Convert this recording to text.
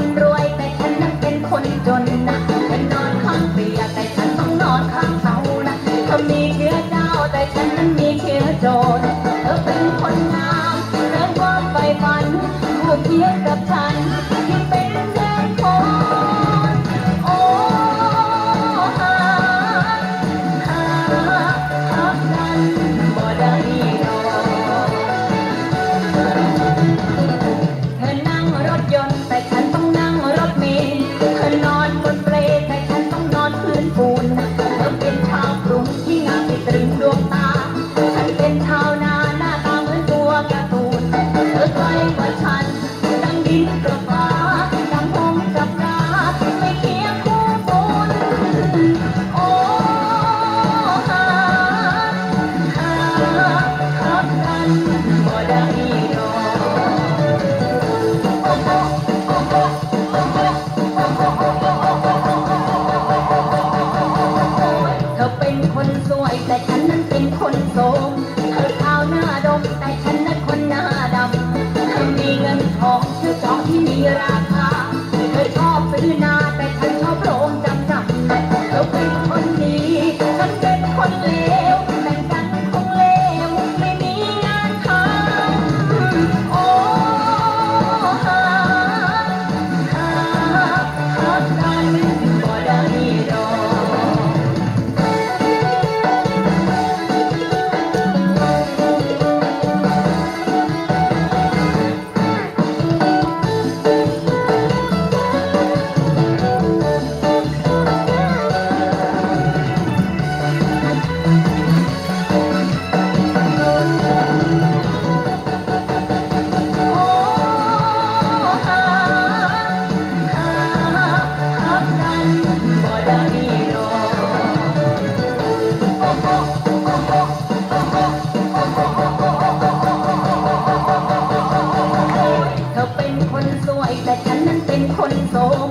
คนรวยแต่ฉันนั้นเป็นคนจนนะฉันนอนข้างเตียงแต่ฉันต้องนอนข้างเขานะเธอมีเชื้อเจ้าแต่ฉันนั้นมีเชื้อโจรเธอเป็นคนงามเธอความใฝ่ฝันผู้เคียง 困锁 คนสวยแต่ฉันนั้นเป็นคนโสม